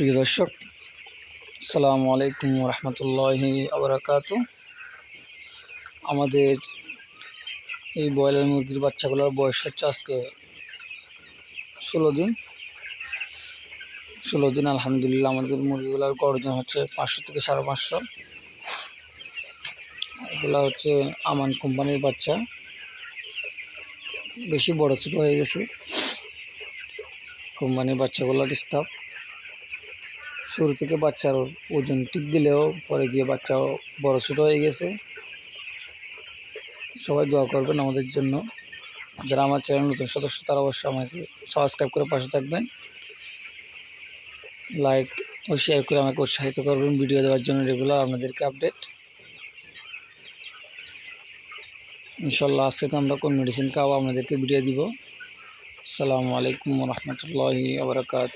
প্রিয় দর্শক, আসসালামু আলাইকুম রহমতুল্লাহি আবরাকাত। আমাদের এই ব্রয়লার মুরগির বাচ্চাগুলোর বয়স হচ্ছে আজকে ষোলো দিন। ষোলো দিন আলহামদুলিল্লাহ আমাদের মুরগিগুলোর গর্জন হচ্ছে পাঁচশো থেকে সাড়ে পাঁচশো। এগুলো হচ্ছে আমান কোম্পানির বাচ্চা। বেশি বড় ছোটো হয়ে গেছে। কোম্পানির বাচ্চাগুলো ডিস্টার্ব শুরু থেকে বাচ্চার ওজন ঠিক দিলেও পরে গিয়ে বাচ্চা বড় ছোটো হয়ে গেছে। সবাই দোয়া করবেন আমাদের জন্য। যারা আমার চ্যানেল নতুন সদস্য, তারা অবশ্যই আমাকে সাবস্ক্রাইব করে পাশে থাকবেন। লাইক ও শেয়ার করে আমাকে উৎসাহিত করবেন ভিডিও দেওয়ার জন্য রেগুলার আপনাদেরকে আপডেট ইনশাল্লাহ আজকে তো আমরা কোন মেডিসিন খাওয়া আপনাদেরকে ভিডিও দিব। আসসালামু আলাইকুম রহমতুল্লাহি আবরকাত